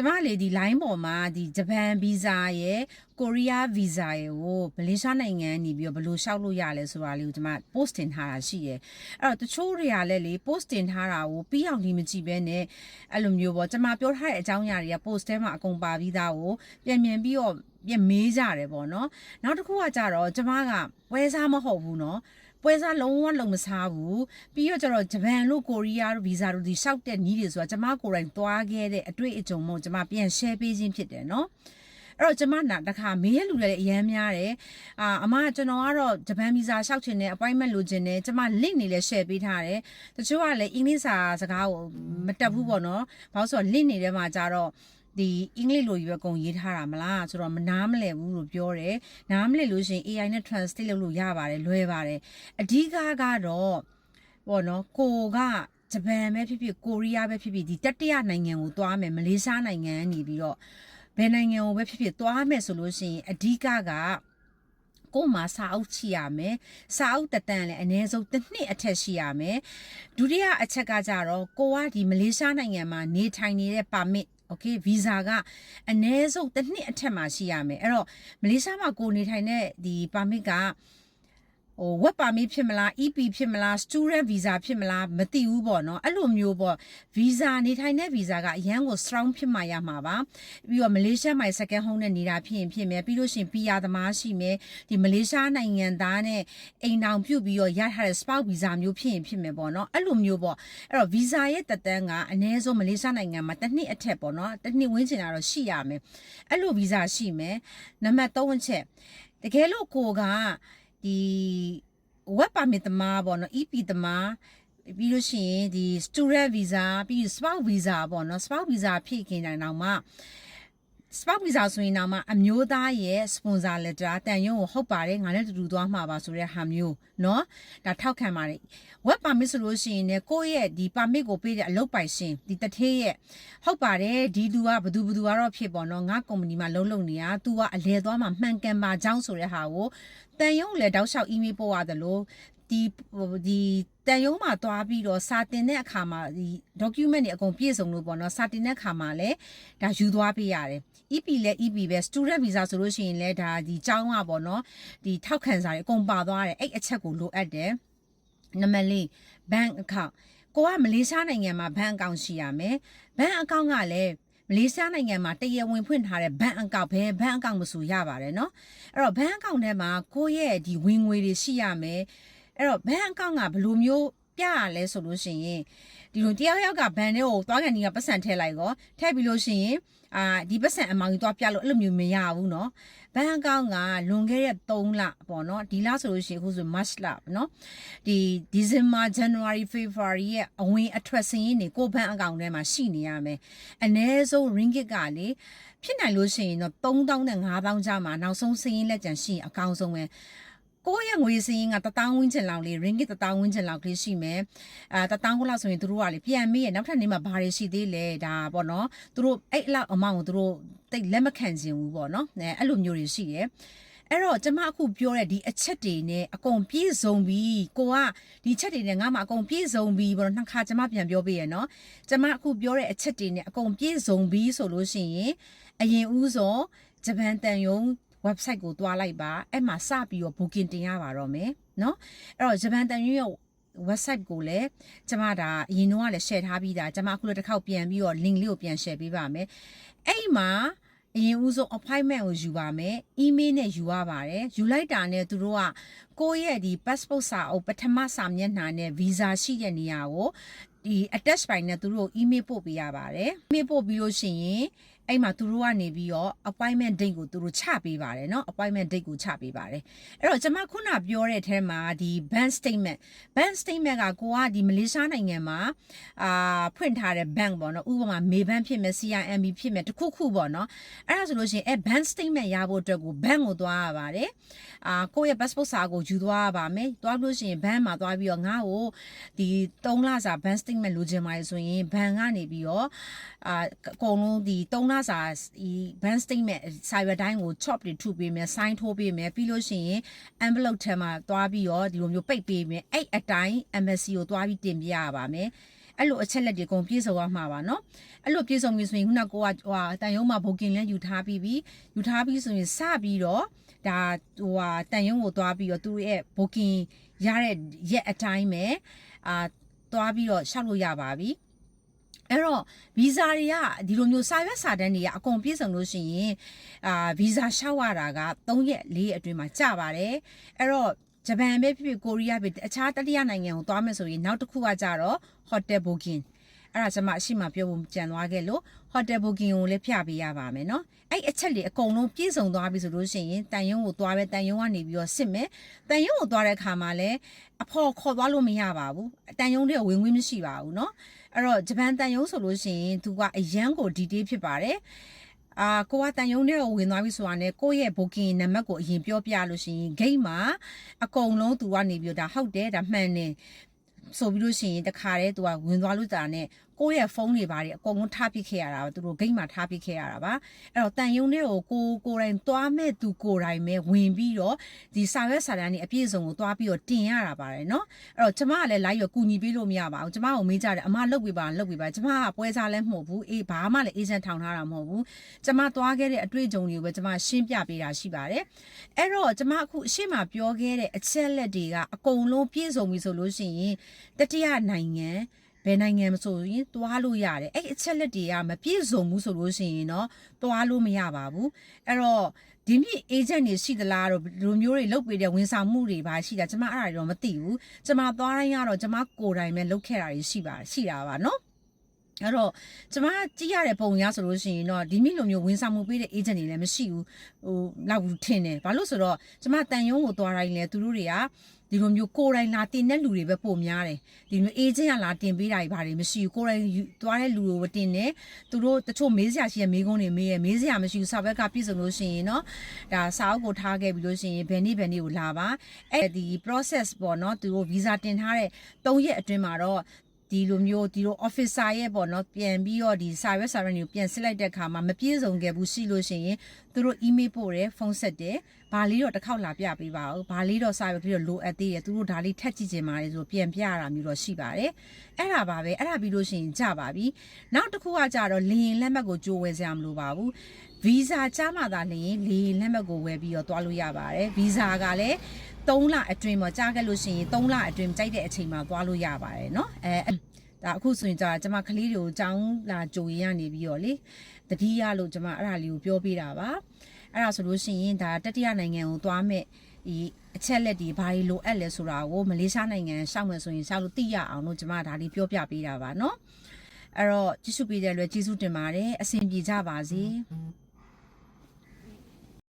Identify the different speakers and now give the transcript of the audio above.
Speaker 1: ကျမလေဒီ line ပေါ်မှာဒီဂျပန်ဗီဇာရယ်ကိုရီးယားဗီဇာရယ်ကိုမလေးရှားနိုင်ငံနေပြီးတော့ဘယ်လိုလျှောက်လို့ရလဲဆိုတာလေးကိုကျမ post တင်ထားတာရှိရယ်အဲ့တော့တချို့တွေကလည်းလေ post တင်ထားတာကိုပြီးအောင်ဒီမကြည့်ပဲနဲ့အဲ့လိုမျိုးပေါ့ကျမပြောထားတဲ့အကြောင်းအရာတွေက post ထဲမှာအကုန်ပါပြီးသားကိုပြန်ပြန်ပြီးတော့ပြန်မေးကြတယ်ပေါ့နော်နောက်တစ်ခုကကြတော့ကျမကပွဲစားမဟုတ်ဘူးနော် ပွဲစားလုံးဝလုံးမစားဘူးပြီးတော့ကျတော့ဂျပန်လို့ကိုရီးယားတို့ဗီဇာတို့ဒီရှောက်တဲ့နီးတွေဆိုတာကျမကိုယ်တိုင်သွားခဲ့တဲ့အတွေ့အကြုံမို့ကျမပြန် share ပေးခြင်းဖြစ်တယ်နော်အဲ့တော့ကျမနာတခါမေးရလူတွေလည်းအများများတယ်အာအမကျွန်တော်ကတော့ဂျပန်ဗီဇာရှောက်ချင်တယ် appointment လိုချင်တယ်ကျမ link နေလည်း share ပေးထားတယ်တချို့ကလည်းအင်္ဂလိပ်စာစကားကိုမတက်ဘူးပေါ့နော်ဘာလို့ဆိုတော့ link နေထဲမှာကြတော့ ဒီအင်္ဂလိပ်လိုရွယ်ကုန်ရေးထားတာမလားဆိုတော့မနားမလည်ဘူးလို့ပြောတယ်နားမလည်လို့ရှရင် AI နဲ့ translate လုပ်လို့ရပါတယ်လွယ်ပါတယ်အဓိကကတော့ပေါ့နော်ကိုကဂျပန်ပဲဖြစ်ဖြစ်ကိုရီးယားပဲဖြစ်ဖြစ်ဒီတတိယနိုင်ငံကိုသွားမယ်မလေးရှားနိုင်ငံကနေပြီးတော့ဘယ်နိုင်ငံကိုပဲဖြစ်ဖြစ်သွားမယ်ဆိုလို့ရှိရင်အဓိကကကိုယ်မှာစာအုပ်ချရမယ်စာအုပ်တတန်လည်းအနည်းဆုံးတစ်နှစ်အထက်ရှိရမယ်ဒုတိယအချက်ကကြတော့ကိုကဒီမလေးရှားနိုင်ငံမှာနေထိုင်နေတဲ့ပါမစ် โอเคဗီဇာကအနည်းဆုံးတစ်နှစ်အထက်မှာရှိရမယ်အဲ့တော့မလေးရှားမှာကိုနေထိုင်တဲ့ဒီပါမစ်က ဟို work permit ဖြစ်မလား EP ဖြစ်မလား student visa ဖြစ်မလားမသိဘူးပေါ့နော်အဲ့လိုမျိုးပေါ့ visa နေထိုင်တဲ့ visa ကအရန်ကို strong ဖြစ်မှရမှာပါပြီးတော့မလေးရှားမှာ second home နဲ့နေတာဖြစ်ရင်ဖြစ်မယ်ပြီးလို့ရှိရင် PR သမားရှိမယ်ဒီမလေးရှားနိုင်ငံသားနဲ့အိမ်တောင်ပြုတ်ပြီးတော့ရထားတဲ့ spouse visa မျိုးဖြစ်ရင်ဖြစ်မယ်ပေါ့နော်အဲ့လိုမျိုးပေါ့အဲ့တော့ visa ရဲ့တက်တန်းကအနည်းဆုံးမလေးရှားနိုင်ငံမှာတစ်နှစ်အထက်ပေါ့နော်တစ်နှစ်ဝန်းကျင်ကတော့ရှိရမယ်အဲ့လို visa ရှိမယ်နံပါတ်3အချက်တကယ်လို့ကိုက ဒီ web permit သမားပေါ့နော် EP သမားပြီးလို့ရှိရင်ဒီ student visa ပြီး spouse visa ပေါ့နော် spouse visa ဖြည့်ခင်တိုင်းတော့မှ spouse visa ဆိုရင်တော့မှအမျိုးသားရဲ့ sponsor letter တန်ရုံးကိုဟုတ်ပါတယ်ငါလည်းတူတူသွားမှာပါဆိုတဲ့ဟာမျိုးเนาะဒါထောက်ခံပါတယ် web permit ဆိုလို့ရှိရင်လည်းကိုယ့်ရဲ့ဒီ permit ကိုပေးတဲ့အလုပ်ပိုင်ရှင်ဒီတထေးရဲ့ဟုတ်ပါတယ်ဒီလူကဘသူဘသူကတော့ဖြစ်ပေါ့နော်ငါ company မှာလုံးလုံးနေတာ तू ကအလဲသွားမှာမှန်ကန်ပါကြောင်းဆိုတဲ့ဟာကိုတန်ရုံးလည်းတောက်လျှောက် email ပို့ရတယ်လို့ဒီဒီ တန်ရုံးမှာတွားပြီးတော့စာတင်တဲ့အခါမှာဒီ document တွေအကုန်ပြည့်စုံလို့ပေါ့နော်စာတင်တဲ့အခါမှာလည်းဒါယူသွားပေးရတယ် EP လဲ EP ပဲ student visa ဆိုလို့ရှိရင်လည်းဒါဒီကျောင်းကပေါ့နော်ဒီထောက်ခံစာတွေအကုန်ပါသွားတယ်အဲ့အချက်ကိုလိုအပ်တယ်နံပါတ်၄ bank account ကိုကမလေးရှားနိုင်ငံမှာ bank account ရှိရမယ် bank account ကလည်းမလေးရှားနိုင်ငံမှာတရဝင်ဖွင့်ထားတဲ့ bank account ဘယ် bank account မဆိုရပါတယ်เนาะအဲ့တော့ bank account ထဲမှာကိုယ့်ရဲ့ဒီဝင်ငွေတွေရှိရမယ် အဲ့တော့ bank account ကဘယ်လိုမျိုးပြရလဲဆိုလို့ရှိရင်ဒီလိုတယောက်ယောက်ကဘဏ်ထဲကိုသွားကန်ကြီးကပတ်စံထည့်လိုက်ကောထည့်ပြီးလို့ရှိရင်အာဒီပတ်စံအမောင်ကြီးသွားပြလို့အဲ့လိုမျိုးမရဘူးเนาะဘဏ်အကောင့်ကလွန်ခဲ့တဲ့3လပေါ့เนาะဒီလဆိုလို့ရှိရင်အခုဆို March လเนาะဒီ December January February ရဲ့အဝင်အထွက်စင်းရင်းတွေကိုဘဏ်အကောင့်ထဲမှာရှိနေရမယ်အ ਨੇ ဆုံး ringgit ကလေဖြစ်နိုင်လို့ရှိရင်တော့3000နဲ့5000ကြားမှာနောက်ဆုံးစင်းရင်းလက်ကျန်ရှိရင်အကောင်းဆုံးပဲ ကိုယ့်ရဲ့ငွေစင်းကတထောင်ဝန်းကျင်လောက်လေး ringgit တထောင်ဝန်းကျင်လောက်ကလေးရှိမယ်အာတထောင်ခုလောက်ဆိုရင်တို့ကလေပြန်မေးရနောက်ထပ်နေ့မှာဘာတွေရှိသေးလဲဒါပေါ့နော်တို့အဲ့လောက်အမောင်ကိုတို့တိတ်လက်မခံခြင်းဘူးပေါ့နော်အဲအဲ့လိုမျိုးတွေရှိတယ်အဲ့တော့ကျမအခုပြောတဲ့ဒီအချက်တွေနဲ့အကုန်ပြည့်စုံပြီကိုကဒီချက်တွေနဲ့ငါမှအကုန်ပြည့်စုံပြီဘောနှစ်ခါကျမပြန်ပြောပေးရနော်ကျမအခုပြောတဲ့အချက်တွေနဲ့အကုန်ပြည့်စုံပြီဆိုလို့ရှိရင်အရင်ဦးဆုံးဂျပန်တန်ယုံ website ကိုတွားလိုက်ပါအဲ့မှာစပြီးတော့ booking တင်ရပါတော့မယ်เนาะအဲ့တော့ဂျပန်တန်ရွေးရဲ့ website ကိုလည်းကျမဒါအရင်တော့ကလည်း share ထားပြီးသားကျမအခုလည်းတစ်ခေါက်ပြန်ပြီးတော့ link လေးကိုပြန် share ပေးပါမယ်အဲ့မှာအရင်ဦးဆုံး appointment ကိုယူပါမယ် email နဲ့ယူရပါတယ်ယူလိုက်တာနဲ့သူတို့ကကိုယ့်ရဲ့ဒီ passport စာအုပ်ပထမစာမျက်နှာနဲ့ visa ရှိတဲ့နေရာကိုဒီ attach ပိုင်းနဲ့သူတို့ email ပို့ပေးရပါတယ် email ပို့ပြီးလို့ရှိရင် အဲ့မှာသူတို့ကနေပြီးတော့ appointment date ကိုသူတို့ချပေးပါတယ်เนาะ appointment date ကိုချပေးပါတယ်အဲ့တော့ကျွန်မခုနပြောတဲ့အထဲမှာဒီ bank statement bank statement ကကိုကဒီမလေးရှားနိုင်ငံမှာအာဖွင့်ထားတဲ့ bank ပေါ့နော်ဥပမာမေဘန်းဖြစ်မယ် CIMB ဖြစ်မယ်တခုခုပေါ့နော်အဲ့ဒါဆိုလို့ရှိရင်အဲ bank statement ရဖို့အတွက်ကို bank ကိုသွားရပါတယ်အာကိုယ့်ရဲ့ passport စာကိုယူသွားရပါမယ်သွားလို့ရှိရင် bank မှာသွားပြီးတော့ငါ့ကိုဒီ3လစာ bank statement လိုချင်ပါတယ်ဆိုရင် bank ကနေပြီးတော့အာအကုန်လုံးဒီ3လ စာဒီ bank statement စာရွက်တိုင်းကို chop တွေထုပေးမယ် sign ထိုးပေးမယ်ပြီးလို့ရှိရင် envelope ထဲမှာသွားပြီးတော့ဒီလိုမျိုးပိတ်ပေးမယ်အဲ့အတိုင်း embassy ကိုသွားပြီးတင်ပြရပါမယ်အဲ့လိုအချက်လက်တွေအကုန်ပြည့်စုံရမှာပါနော်အဲ့လိုပြည့်စုံပြီဆိုရင်ခုနကကိုကဟိုဟာတန်ရုံးမှာဘိုကင်လဲယူထားပြီးပြီယူထားပြီးဆိုရင်စပြီးတော့ဒါဟိုဟာတန်ရုံးကိုသွားပြီးတော့သူရဲ့ဘိုကင်ရတဲ့ရက်အတိုင်းပဲအာသွားပြီးတော့ရှောက်လို့ရပါပြီ အဲ့တော့ဗီဇာတွေကဒီလိုမျိုးစာရွက်စာတမ်းတွေကအကုန်ပြည့်စုံလို့ရှိရင်အာဗီဇာလျှောက်ရတာက3ရက်4ရက်အတွင်းမှာကြာပါတယ်အဲ့တော့ဂျပန်ပဲဖြစ်ဖြစ်ကိုရီးယားပဲအခြားတတိယနိုင်ငံကိုသွားမယ်ဆိုရင်နောက်တစ်ခုကကြတော့ hotel booking အဲ့ဒါကျွန်မအရှိမပြောဖို့ကြံသွားခဲ့လို့ ဟိုတယ်ဘူကင်ကိုလည်းဖျပေးရပါမယ်နော်အဲ့အချက်တွေအကုန်လုံးပြည့်စုံသွားပြီဆိုလို့ရှိရင်တန်ယုံကိုသွားပဲတန်ယုံကနေပြီးတော့စစ်မယ်တန်ယုံကိုသွားတဲ့အခါမှာလည်းအဖော်ခေါ်သွားလို့မရပါဘူးတန်ယုံတွေကဝင်ဝင်မရှိပါဘူးနော်အဲ့တော့ဂျပန်တန်ယုံဆိုလို့ရှိရင်သူကအရန်ကိုဒီတေးဖြစ်ပါတယ်အာကိုကတန်ယုံနဲ့ဝင်သွားပြီဆိုတာနဲ့ကိုယ့်ရဲ့ booking နံပါတ်ကိုအရင်ပြောပြလို့ရှိရင် gate မှာအကုန်လုံးသူကနေပြီးတော့ဒါဟုတ်တယ်ဒါမှန်တယ်ဆိုပြီးလို့ရှိရင်တခါတည်းသူကဝင်သွားလို့တာနဲ့ ကိုယ့်ရဲ့ဖုန်းတွေပါတယ်အကုန်လုံးထားပစ်ခဲ့ရတာပါသူတို့ဂိမ်းမှာထားပစ်ခဲ့ရတာပါအဲ့တော့တန်ယုံတွေကိုကိုကိုယ်တိုင်သွားမဲ့သူကိုယ်တိုင်ပဲဝင်ပြီးတော့ဒီစာရွက်စာတမ်းတွေအပြည့်အစုံကိုသွားပြီးတော့တင်ရတာပါတယ်နော်အဲ့တော့ကျမကလည်း live ရကူညီပေးလို့မရပါဘူးကျမကိုမေးကြတယ်အမလောက်ပေးပါလောက်ပေးပါကျမကပွဲစားလည်းမဟုတ်ဘူးအေးဘာမှလည်း agent ထောင်ထားတာမဟုတ်ဘူးကျမသွားခဲ့တဲ့အတွေ့အကြုံတွေကိုပဲကျမရှင်းပြပေးတာရှိပါတယ်အဲ့တော့ကျမအခုအရှိမပြောခဲ့တဲ့အချက်လက်တွေကအကုန်လုံးပြည့်စုံပြီဆိုလို့ရှိရင်တတိယနိုင်ငံ ဘယ်နိုင်ငံမဆိုရင်သွားလို့ရတယ်အဲ့အချက်လက်တွေကမပြည့်စုံဘူးဆိုလို့ရှိရင်တော့သွားလို့မရပါဘူးအဲ့တော့ဒီမြင့် agent တွေရှိသလားတော့ဒီလိုမျိုးတွေလုပ်ပေးတဲ့ဝန်ဆောင်မှုတွေပါရှိတာကျမအဲ့ဒါတွေတော့မသိဘူးကျမသွားတိုင်းကတော့ကျမကိုယ်တိုင်ပဲလုပ်ခဲ့တာတွေရှိပါရှိတာပါနော်အဲ့တော့ကျမကြည့်ရတဲ့ပုံရဆိုလို့ရှိရင်တော့ဒီမိလိုမျိုးဝန်ဆောင်မှုပေးတဲ့ agent တွေလည်းမရှိဘူးဟိုလောက်ဘူးထင်တယ်ဘာလို့ဆိုတော့ကျမတန်ယုံကိုသွားတိုင်းလဲသူတို့တွေက ဒီလိုမျိုးကိုယ်တိုင်လာတင်တဲ့လူတွေပဲပုံများတယ်ဒီလိုမျိုး agent ကလာတင်ပေးတာတွေဘာတွေမရှိဘူးကိုယ်တိုင်ယူသွားတဲ့လူတွေကိုတင်တယ်သူတို့တချို့မေးစရာရှိတဲ့မေးခွန်းတွေမေးရမေးစရာမရှိဘူးစာဘက်ကပြည့်စုံလို့ရှိရင်เนาะဒါစာအုပ်ကိုထားခဲ့ပြီးလို့ရှိရင်ဘယ်နေ့ဘယ်နေ့ကိုလာပါအဲ့ဒီ process ပေါ့เนาะသူတို့ visa တင်ထားတဲ့၃ရက်အတွင်းမှာတော့ ဒီလိုမျိုးဒီလို officer ရဲ့ပေါ့နော်ပြန်ပြီးတော့ဒီစာရွက်စာရွက်တွေကိုပြန်စစ်လိုက်တဲ့အခါမှာမပြည့်စုံခဲ့ဘူးရှိလို့ရှိရင်သူတို့ email ပို့တယ်ဖုန်းဆက်တယ်ဘာလေးတော့တစ်ခေါက်လာပြပေးပါဦးဘာလေးတော့စာရွက်ပြီးတော့လိုအပ်သေးတယ်သူတို့ဒါလေးထက်ကြည့်ချင်ပါတယ်ဆိုပြန်ပြရတာမျိုးတော့ရှိပါတယ်အဲ့ဒါပါပဲအဲ့ဒါပြီးလို့ရှိရင်ကြပါပြီနောက်တစ်ခုကကြတော့လင်းလက်မှတ်ကိုကြိုးဝယ်စရာမလိုပါဘူးဗီဇာကြားမှသာလျှင်လေလက်မှတ်ကိုဝယ်ပြီးတော့သွားလို့ရပါတယ်ဗီဇာကလည်း 3လအတွင်းမှာကြားခဲ့လို့ရှိရင်3လအတွင်းကြိုက်တဲ့အချိန်မှာသွားလို့ရပါတယ်เนาะအဲဒါအခုဆိုရင်ကြာကျမကလေးတွေကိုចောင်းလာကြိုရင်ရနေပြီးတော့လေတတိယလို့ကျမအဲ့ဒါလေးကိုပြောပေးတာပါအဲ့ဒါဆိုလို့ရှိရင်ဒါတတိယနိုင်ငံကိုသွားမဲ့ဒီအချက်လက်တွေဘာတွေလိုအပ်လဲဆိုတာကိုမလေးရှားနိုင်ငံရှောက်မယ်ဆိုရင်ရှောက်လို့သိရအောင်လို့ကျမဒါလေးပြောပြပေးတာပါเนาะအဲ့တော့ကြည့်ရှုပေးတဲ့အတွက်ကျေးဇူးတင်ပါတယ်အဆင်ပြေကြပါစေ။